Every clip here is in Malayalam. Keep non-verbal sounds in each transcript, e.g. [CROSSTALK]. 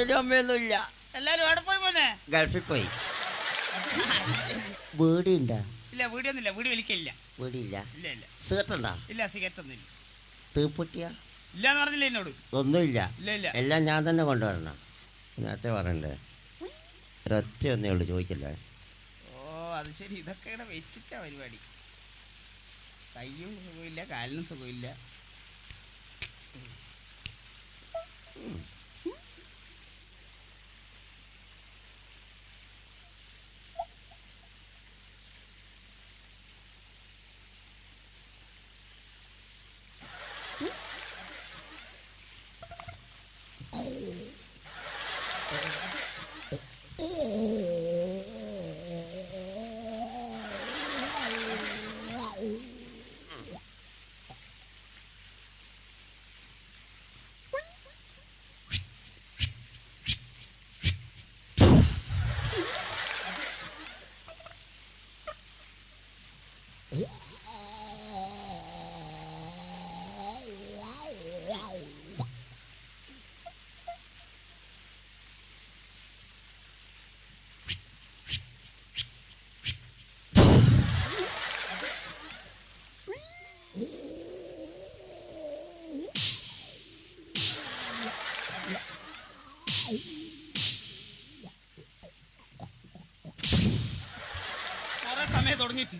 അച്ഛനും അമ്മയൊന്നും ഇല്ല എല്ലാരും എവിടെ പോയി മോനെ? ഗൾഫിൽ പോയി. [LAUGHS] വീടിണ്ടാ ഇല്ല വീടിയൊന്നുമില്ല വീട് വലിക്കില്ല വീടില്ല ഇല്ല ഇല്ല. സീട്ടുണ്ടാ ഇല്ല സിഗരറ്റ് ഒന്നും ഇല്ല തീപ്പൊട്ടിയ? ഇല്ല എന്ന് പറഞ്ഞില്ല എന്നോട്? ഒന്നുമില്ല. ഇല്ല ഇല്ല. എല്ലാം ഞാൻ തന്നെ കൊണ്ടുവരണം. നേരത്തെ പറയണ്ടേ? ഒരൊറ്റ ഒന്നേ ഉള്ളൂ ചോദിക്കല്ലേ? ഓ അത് ശരി. ഇതൊക്കെ ഇവിടെ വെച്ചിട്ടാ പരിപാടി. കയ്യും സുഖമില്ല കാലിനും സുഖമില്ല. Oh. തുടങ്ങിയിട്ട്.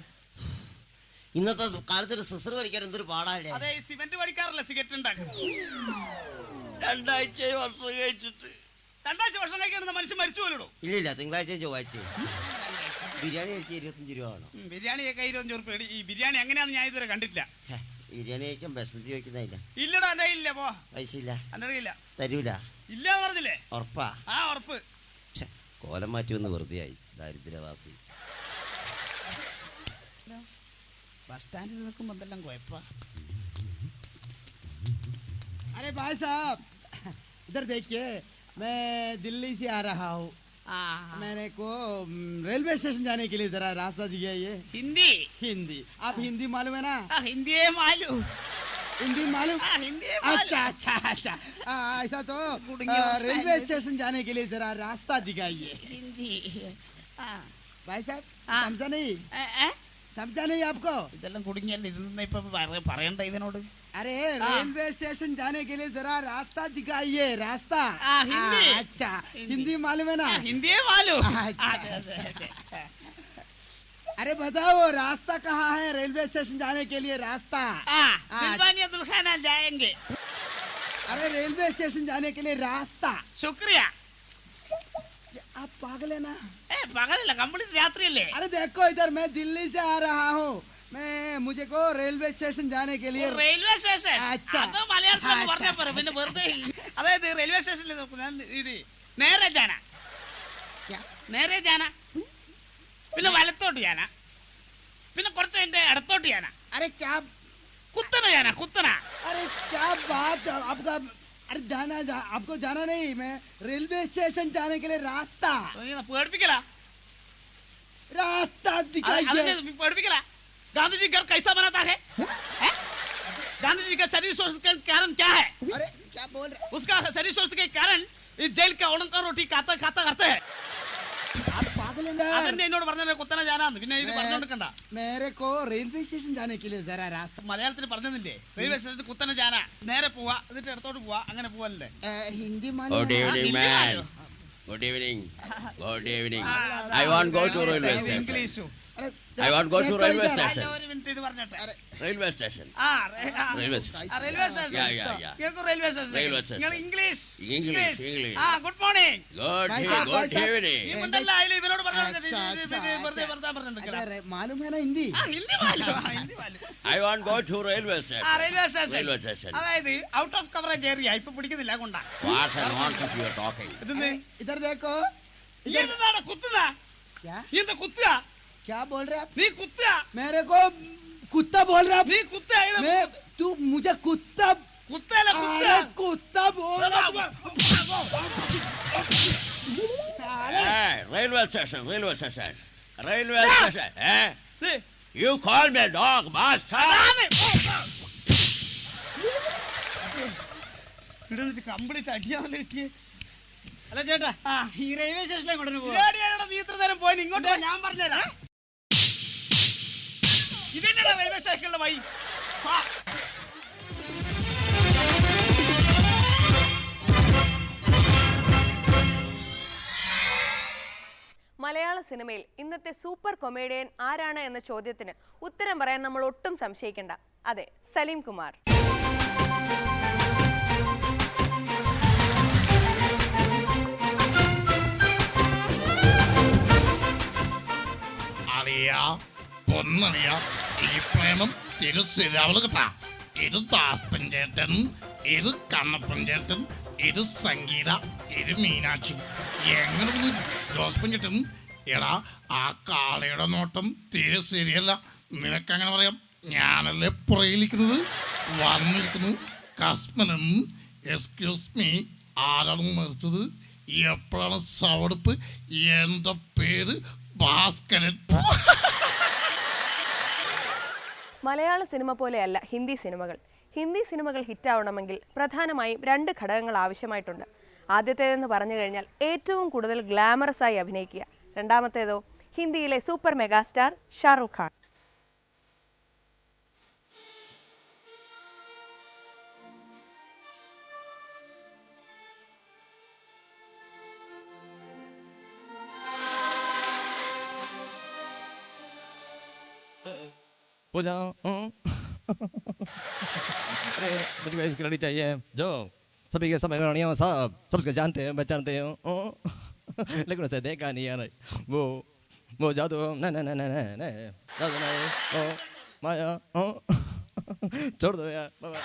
ഇന്നത്തെ കാലത്ത് ഒരു സിസർ വലിക്കാൻ എന്തൊരു പാടാല്ലേ അതെ ഈ സിമന്റ് പണിക്കാറല്ല സിഗരറ്റ് ഉണ്ടാക്കുന്നത് രണ്ടാഴ്ച ഭക്ഷണം കഴിച്ചിട്ട്. രണ്ടാഴ്ച ഭക്ഷണം കഴിക്കാൻ മനുഷ്യൻ മരിച്ചു പോലോ ഇല്ല ഇല്ല തിങ്കളാഴ്ച ചൊവ്വാഴ്ച ബിരിയാണി കഴിച്ച് ഇരുപത്തഞ്ച് രൂപ വേണം. ബിരിയാണിയൊക്കെ ഇരുപത്തഞ്ച് രൂപ ഈ ബിരിയാണി എങ്ങനെയാണെന്ന് ഞാൻ ഇതുവരെ കണ്ടിട്ടില്ല. ബിരിയാണി കഴിക്കാൻ ബസ്സിൽ ചോദിക്കുന്നില്ല ഇല്ലടാ എന്റെ ഇല്ല പോ. പൈസ ഇല്ല. എന്റെ ഇല്ല. തരൂല. ഇല്ല എന്ന് പറഞ്ഞില്ലേ? ഉറപ്പാ. ആ ഉറപ്പ്. കോലം മാറ്റി വന്ന് വെറുതെയായി ദാരിദ്ര്യവാസി. ബസ് സ്റ്റാൻഡിൽ നിൽക്കുമ്പോൾ എന്തെല്ലാം കുഴപ്പ अरे भाई साहब इधर देखिए मैं दिल्ली से आ रहा हूँ मैंने को हम्म, रेलवे स्टेशन जाने के लिए जरा रास्ता दिया ये ഹിന്ദി हिंदी आप हिंदी मालूम है ना ആ ഹിന്ദിയെ മാലു हिंदी मालूम ആ ഹിന്ദിയെ മാലു अच्छा अच्छा अच्छा आ, ऐसा तो गुड़िया आ, स्टाइल रेलवे में- स्टेशन जाने के लिए जरा रास्ता दिखाइए ഹിന്ദി ആ भाई साहब हाँ। समझा नहीं ഏ, ഏ? समझा नहीं आपको ഇതെല്ലാം കുടുങ്ങിയല്ലേ ഇതൊന്നും ഇപ്പൊ പറ- പറയണ്ട ഇതിനോട് अरे हाँ। रेलवे स्टेशन जाने के लिए जरा रास्ता दिखाइए रास्ता हाँ, हिंदी। हाँ, अच्छा हिंदी मालूम है ना ആ, ഹിന്ദിയെ മാലു अच्छा, അതെ, അതെ, അതെ. अरे बताओ रास्ता कहाँ है रेलवे स्टेशन जाने के लिए रास्ता ആ ആ. ദിൽവാനിയ ദുൽഖാന ജായെങ്കെ अरे रेलवे स्टेशन जाने के लिए रास्ता ശുക്രിയ ये आप पागल है ना ഏ പകലല്ല കംപ്ലീറ്റ് രാത്രിയല്ലേ अरे देखो इधर मैं दिल्ली से आ रहा हूँ मैं मुझे को रेलवे स्टेशन जाने के लिए റെയിൽവേ സ്റ്റേഷൻ അച്ഛാ. അത് മലയാളത്തിൽ അച്ഛാ. പറഞ്ഞാൽ പോരെ പിന്നെ വെറുതെ അതായത് റെയിൽവേ സ്റ്റേഷനിൽ ഞാൻ ഇത് നേരെ ജാന क्या? നേരെ ജാന പിന്നെ വലത്തോട്ട് ജാന പിന്നെ കുറച്ച് അതിന്റെ ഇടത്തോട്ട് ജാന अरे क्या കുത്തന ജാന കുത്തന अरे क्या बात आपका अरे जाना जा आपको जाना नहीं मैं रेलवे स्टेशन जाने के लिए रास्ता। तो पडपी केला रास्ता दिखाई दे तो भी पडपी गांधी जी घर कैसा बनाता है? गांधी जी का शरीर शोर के कारण क्या है? अरे क्या बोल रहे उसका शरीर शोर के कारण इस जेल का औरंगा रोटी खाता खाता करते हैं। അതന്നെ എന്നോട് പറഞ്ഞത് കുത്തന ജാനാന്ന് പിന്നെ ഇത് പറഞ്ഞോണ്ടിരിക്കണ്ട നേരെക്കോ റെയിൽവേ സ്റ്റേഷൻ ജാനക്കില്ലേ സാർ മലയാളത്തിൽ പറഞ്ഞതില്ലേ? റെയിൽവേ സ്റ്റേഷൻ കുത്തന ജാന നേരെ പോവാ എന്നിട്ട് ഇടത്തോട്ട് പോവാ അങ്ങനെ പോവല്ലേ Hindi good evening good evening I want go to railway station English I want go to railway station railway station railway station English English English ആ ഗുഡ് മോർണിംഗ് ഗുഡ് ഈവനിംഗ് നീ മുണ്ടല്ല അയില ഇവരോട് പറഞ്ഞു മാലൂം ഹൈന ഹിന്ദി. ഹിന്ദി മാലൂം Hindi മാലൂം I want go to railway station railway station railway station അതായത് ഔട്ട് ഓഫ് കവറേജ് ഏരിയ ഇപ്പൊ പിടിക്കുന്നില്ല കൊണ്ടാ what are not you are talking ഇതെന്താ? ഇതെന്താ കുത്തുക എന്താ കുത്തുക? क्या बोल रहे आप നീ കുത്തുക मेरे को कुत्ता बोल रहे आप നീ കുത്തുക ഇത് मैं तू मुझे कुत्ता കുത്തല്ല अरे കുത്തുക कुत्ता बोल रहा साले Hey, railway station, railway station. Railway station. Eh? They, You call me dog, master? അതാണ്. ഇവിടെ കംപ്ലീറ്റ് അടിയാണല്ലോ കിട്ടിയേ അല്ല ചേട്ടാ ഈ റെയിൽവേ സ്റ്റേഷനിലെ കൊണ്ടുവന്ന് പോവാ ഇതാടിയാടാ നീ ഇത്ര നേരം പോയി ഇങ്ങോട്ട് വാ, ഞാൻ പറഞ്ഞുതരാം ഇതെന്നാ റെയിൽവേ സ്റ്റേഷനിലെ വഴി. മലയാള സിനിമയിൽ ഇന്നത്തെ സൂപ്പർ കൊമേഡിയൻ ആരാണ് എന്ന ചോദ്യത്തിന് ഉത്തരം പറയാൻ നമ്മൾ ഒട്ടും സംശയിക്കേണ്ട. അതെ സലീം കുമാർ. അറിയ. പൊന്നറിയ ഈ പ്രേമം തിരുസിരാവൾ കിട്ടാ ഇത് ദാസ്പൻ ചേട്ടൻ ഇത് കണ്ണപ്പൻ ചേട്ടൻ ഇത് സംഗീത ഇത് മീനാക്ഷി. എങ്ങനെ ജോസ്പൻ ചേട്ടൻ എടാ ആ കാളയുടെ നോട്ടം തീരെ ശരിയല്ല നിനക്കങ്ങനെ പറയാം? ഞാനല്ലേ പുറയിലിരിക്കുന്നത്? വന്നിരിക്കുന്നു. കസ്മനും എക്സ്ക്യൂസ് മീ ആരാണ് മരിച്ചത്? എപ്പോഴാണ് സവടുപ്പ് എന്റെ പേര് ഭാസ്കരൻ. മലയാള സിനിമ പോലെയല്ല ഹിന്ദി സിനിമകൾ. ഹിന്ദി സിനിമകൾ ഹിറ്റാവണമെങ്കിൽ പ്രധാനമായും രണ്ട് ഘടകങ്ങൾ ആവശ്യമായിട്ടുണ്ട്. ആദ്യത്തേതെന്ന് പറഞ്ഞു കഴിഞ്ഞാൽ ഏറ്റവും കൂടുതൽ ഗ്ലാമറസ് ആയി അഭിനയിക്കുക. രണ്ടാമത്തേതോ ഹിന്ദിയിലെ super megastar Shahrukh Khan पूजा हूँ अरे मुझको इसकी लड़ी चाहिए जो सभी के समय रानियाँ सब सबके जानते हैं मैं जानते हूँ हूँ। लेकिन उसे देखा नहीं यार वो वो जादू न न न न न न जादू नहीं ओ माया हूँ छोड़ दो यार बाबा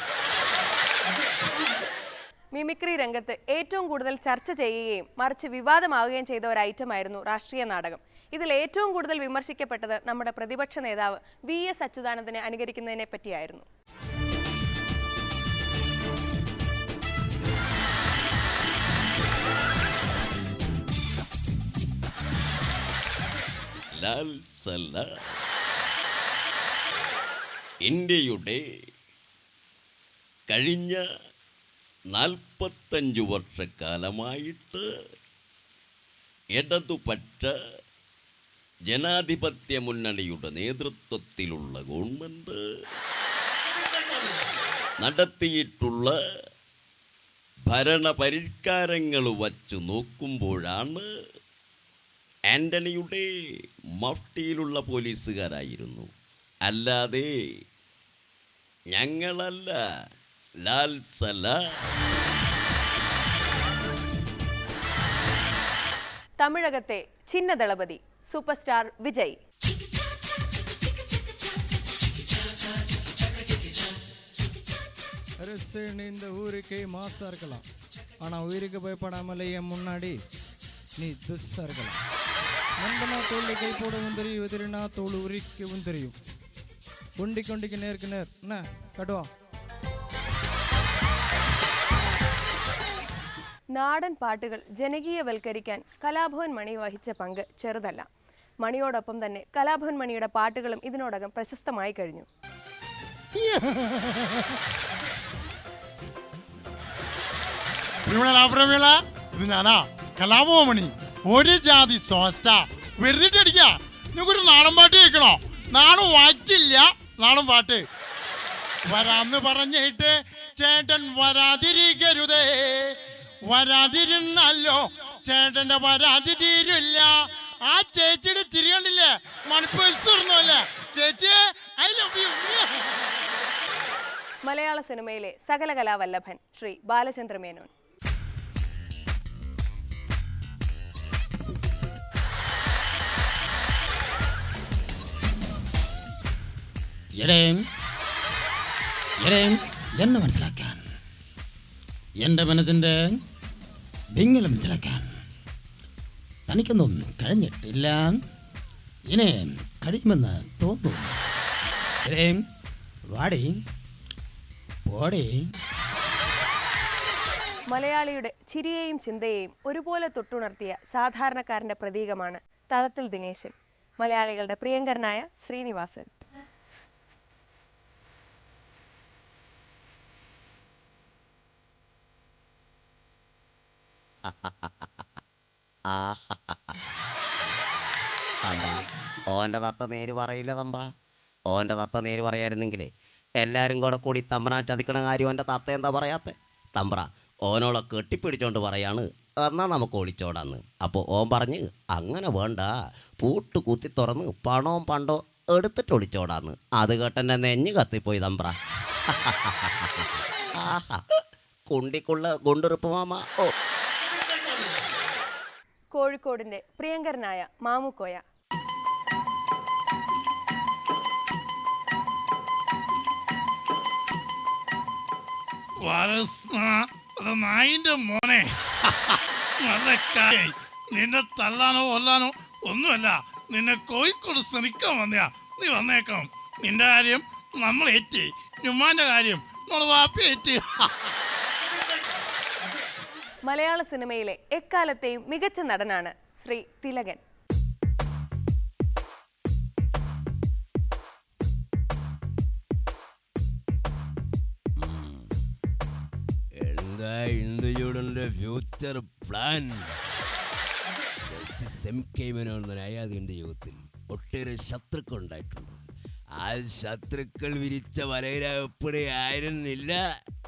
മിമിക്രി രംഗത്ത് ഏറ്റവും കൂടുതൽ ചർച്ച ചെയ്യുകയും മറിച്ച് വിവാദമാവുകയും ചെയ്ത ഒരു ഐറ്റമായിരുന്നു രാഷ്ട്രീയ നാടകം ഇതിൽ ഏറ്റവും കൂടുതൽ വിമർശിക്കപ്പെട്ടത് നമ്മുടെ പ്രതിപക്ഷ നേതാവ് വി എസ് അച്യുതാനന്ദനെ അനുകരിക്കുന്നതിനെ പറ്റിയായിരുന്നു. ഇന്ത്യയുടെ കഴിഞ്ഞ നാൽപ്പത്തഞ്ച് വർഷക്കാലമായിട്ട് ഇടതുപക്ഷ ജനാധിപത്യ മുന്നണിയുടെ നേതൃത്വത്തിലുള്ള ഗവൺമെന്റ് നടത്തിയിട്ടുള്ള ഭരണപരിഷ്കാരങ്ങൾ വച്ച് നോക്കുമ്പോഴാണ് ആന്റണിയുടെ മഫ്റ്റിയിലുള്ള പോലീസുകാരായിരുന്നു. അല്ലാതെ ഞങ്ങളല്ല ലാൽ தமிழகத்தை சின்ன தளபதி சூப்பர் ஸ்டார் விஜய். ரிசுன்னு இந்த ஊருக்கே மாசாக இருக்கலாம். ஆனால் உயிருக்கு பயப்படாமலேயே முன்னாடி நீ திஸ்ஸாக இருக்கலாம். நண்பனா தோல் கை போடவும் தெரியும் எதிரினா தோல் உரிக்கவும் தெரியும். ஒண்டிக்கு ஒண்டிக்கு நேருக்கு நேர். என்ன கட்டுவான் നാടൻ പാട്ടുകൾ ജനകീയവൽക്കരിക്കാൻ കലാഭവൻ മണി വഹിച്ച പങ്ക് ചെറുതല്ല. മണിയോടൊപ്പം തന്നെ കലാഭവൻ മണിയുടെ പാട്ടുകളും ഇതിനോടകം പ്രശസ്തമായി കഴിഞ്ഞു. ഇത് ഞാനാ കലാഭവമണി ഒരു ജാതി സോസ്റ്റ വെറുതെ അടിക്ക. നിനക്കൊരു നാടൻ പാട്ട് കേൾക്കണോ? നാടൻ വായിച്ചില്ല. നാടൻ പാട്ട്. വരാന്ന് പറഞ്ഞിട്ട് ചേട്ടൻ വരാതിരിക്കരുതേ. വരാതിരുന്നല്ലോ. ചേട്ടന്റെ വരാതി തീരില്ല. ആ ചേച്ചിയുടെ ചിരി കണ്ടില്ലേ? മണിപ്പൂർന്നല്ലേ ചേച്ചി ഐ ലവ് യു മലയാള സിനിമയിലെ സകല കലാവല്ലഭൻ ശ്രീ ബാലചന്ദ്ര മേനോൻ എടേം എടേം എന്ന് എന്റെ മനസ്സിന്റെ ഭിങ്ങലം മനസ്സിലാക്കാൻ തനിക്കൊന്നും കഴിഞ്ഞിട്ടില്ല. ഇനി കഴിയുമെന്ന് തോന്നുന്നു. വാടി പോടി. മലയാളിയുടെ ചിരിയെയും ചിന്തയെയും ഒരുപോലെ തൊട്ടുണർത്തിയ സാധാരണക്കാരന്റെ പ്രതീകമാണ് തളത്തിൽ ദിനേശൻ. മലയാളികളുടെ പ്രിയങ്കരനായ ശ്രീനിവാസൻ. ഓന്റെ തത്ത നേര് പറയില്ല തമ്പ ഓന്റെ തത്ത നേര് പറയായിരുന്നെങ്കിലേ എല്ലാവരും കൂടെ കൂടി തമ്പ്രാൻ ചതിക്കണ കാര്യം ഓന്റെ തത്ത എന്താ പറയാത്തെ? തമ്പ്ര ഓനോളെ കെട്ടിപ്പിടിച്ചോണ്ട് പറയാണ് എന്നാ നമുക്ക് ഒളിച്ചോടാന്ന്. അപ്പോൾ ഓൻ പറഞ്ഞ് അങ്ങനെ വേണ്ട പൂട്ട് കുത്തി തുറന്ന് പണവും പണ്ടോ എടുത്തിട്ട് ഒളിച്ചോടാന്ന്. അത് കേട്ടെന്നെ നെഞ്ഞ് കത്തിപ്പോയി തമ്പ്ര. [LAUGHS] കുണ്ടിക്കുള്ള ഗുണ്ടുറുപ്പ് മാമ. ഓ കോഴിക്കോടിന്റെ പ്രിയങ്കരനായ മാമുക്കോയ നായിന്റെ മോനെ. നിന്നെ തല്ലാനോ കൊല്ലാനോ ഒന്നുമല്ല നിന്നെ കോഴിക്കോട് ശ്രമിക്കാൻ വന്നയാ. നീ വന്നേക്കണം. നിന്റെ കാര്യം നമ്മൾ ഏറ്റി. ഉമ്മാന്റെ കാര്യം നമ്മൾ വാപ്പി ഏറ്റി. മലയാള സിനിമയിലെ എക്കാലത്തെയും മികച്ച നടനാണ് ശ്രീ തിലകൻ. ഫ്യൂച്ചർ പ്ലാൻ സെം ഒട്ടേറെ ശത്രുക്കൾ ഉണ്ടായിട്ടുണ്ട്. ആ ശത്രുക്കൾ വിരിച്ച വലയിലപ്പടിയായിരുന്നില്ല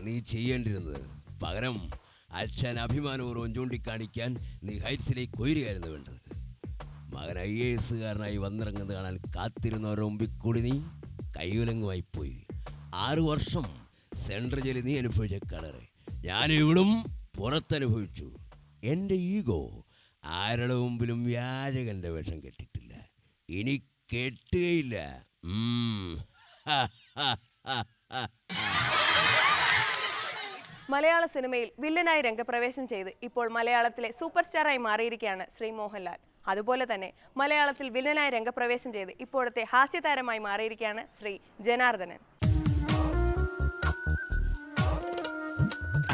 നീ ചെയ്യേണ്ടിരുന്നത് പകരം അച്ഛൻ അഭിമാനപൂർവം ചൂണ്ടിക്കാണിക്കാൻ നീ ഹൈറ്റ്സിലേക്ക് ഉയരുകയായിരുന്നു വേണ്ടത്. മകൻ ഐ എ എസുകാരനായി വന്നിറങ്ങുന്നത് കാണാൻ കാത്തിരുന്നവരുടെ മുമ്പിൽ കൂടി നീ കൈയുലങ്ങുമായി പോയി. ആറു വർഷം സെൻട്രൽ ജയിലിൽ നീ അനുഭവിച്ച കളറ്. ഞാനിവിടും പുറത്തനുഭവിച്ചു. എന്റെ ഈഗോ ആരുടെ മുമ്പിലും വ്യാജകന്റെ വേഷം കെട്ടിട്ടില്ല. ഇനി കെട്ടുകയില്ല. ഉം. ഹ, ഹ, ഹ, ഹ. മലയാള സിനിമയിൽ വില്ലനായി രംഗപ്രവേശം ചെയ്ത് ഇപ്പോൾ മലയാളത്തിലെ സൂപ്പർ സ്റ്റാറായി മാറിയിരിക്കുകയാണ് ശ്രീ മോഹൻലാൽ. അതുപോലെ തന്നെ മലയാളത്തിൽ വില്ലനായി രംഗപ്രവേശം ചെയ്ത് ഇപ്പോഴത്തെ ഹാസ്യതാരമായി മാറിയിരിക്കുകയാണ് ശ്രീ ജനാർദ്ദനൻ.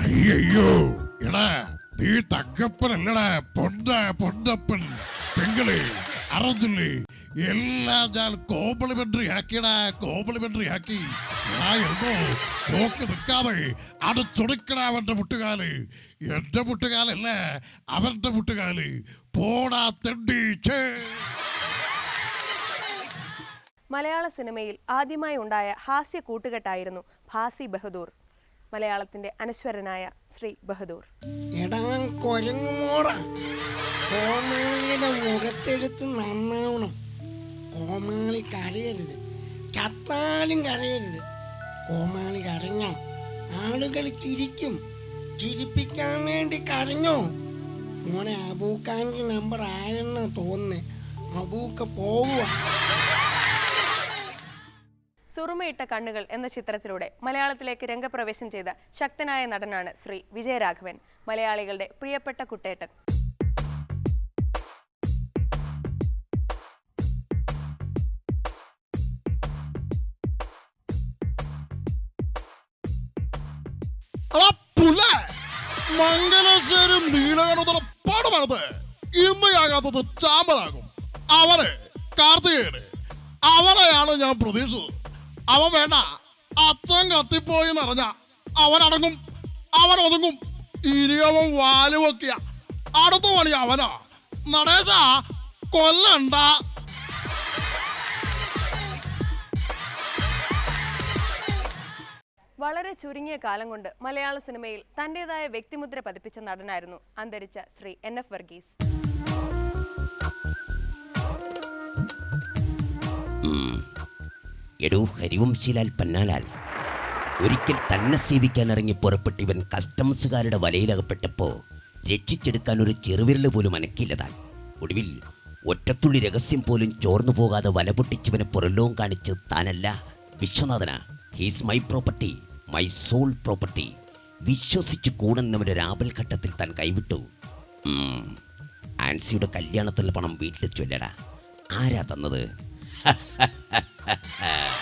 അയ്യോ എടാ നീ തക്കപ്പനല്ലടാ പൊണ്ട പൊണ്ടപ്പൻ പെങ്ങളെ അറന്നില്ലേ എല്ലാം ഞാൻ കോംപ്ലിമെന്ററി ആക്കിയടാ കോംപ്ലിമെന്ററി എന്തോ നോക്കി നിൽക്കാതെ അത് തുണിക്കടാ അവന്റെ മുട്ടുകാൽ. എന്റെ മുട്ടുകാലല്ല അവന്റെ മുട്ടുകാൽ. പോടാ തെണ്ടി ഛേ മലയാള സിനിമയിൽ ആദ്യമായി ഉണ്ടായ ഹാസ്യ കൂട്ടുകെട്ടായിരുന്നു ഭാസി ബഹദൂർ. മലയാളത്തിന്റെ അനശ്വരനായ ശ്രീ ബഹദൂർ. കോമാളിയുടെ മുഖത്തെടുത്ത് നന്നാവണം. കോമാളി കരയരുത്. ചത്താലും കരയരുത്. കോമാളി കരഞ്ഞ? ആളുകൾ ചിരിക്കും ചിരിപ്പിക്കാൻ വേണ്ടി കരഞ്ഞോ? മോനെ അബൂക്കാന്റെ നമ്പർ ആയെന്ന് തോന്നുന്നു? അബൂക്ക പോവുക. സുറുമയിട്ട കണ്ണുകൾ എന്ന ചിത്രത്തിലൂടെ മലയാളത്തിലേക്ക് രംഗപ്രവേശം ചെയ്ത ശക്തനായ നടനാണ് ശ്രീ വിജയരാഘവൻ മലയാളികളുടെ പ്രിയപ്പെട്ട കുട്ടേട്ടൻ. മംഗലശ്ശേരി നീലകണ്ഠത്തിന്റെ പടമാണത് ഇമ്മയാകാത്തത് ചാമ്പലാകും അവന് കാർത്തികേയന്. അവനെയാണ് ഞാൻ പ്രതീക്ഷിച്ചത്. അവൻ വേണ്ട. അച്ഛൻ കത്തിപ്പോയി നിറഞ്ഞ അവനടങ്ങും. അവൻ ഒതുങ്ങും ഇനി അടുത്ത പണി അവനാ. നടേശ കൊല്ലണ്ട. വളരെ ചുരുങ്ങിയ കാലം കൊണ്ട് മലയാള സിനിമയിൽ തന്റേതായ വ്യക്തിമുദ്ര പതിപ്പിച്ച നടനായിരുന്നു അന്തരിച്ച ശ്രീ എൻ എഫ് വർഗീസ്. ഒരിക്കൽ തന്നെ സേവിക്കാൻ ഇറങ്ങി പുറപ്പെട്ട് ഇവൻ കസ്റ്റംസുകാരുടെ വലയിലകപ്പെട്ടപ്പോ രക്ഷിച്ചെടുക്കാൻ ഒരു ചെറുവിരൽ പോലും അനക്കില്ലതാൻ. ഒടുവിൽ ഒറ്റത്തുള്ളി രഹസ്യം പോലും ചോർന്നു പോകാതെ വല പൊട്ടിച്ചവനെ പുറലോം കാണിച്ച് താനല്ല. Viswanathan. He's my property my soul property വിശ്വസിച്ച് കൂടുന്നവന്റെ രാപൽ ഘട്ടത്തിൽ താൻ കൈവിട്ടു. ആൻസിയുടെ കല്യാണത്തിനുള്ള പണം വീട്ടിൽ ചൊല്ലടാ ആരാ തന്നത്? [LAUGHS]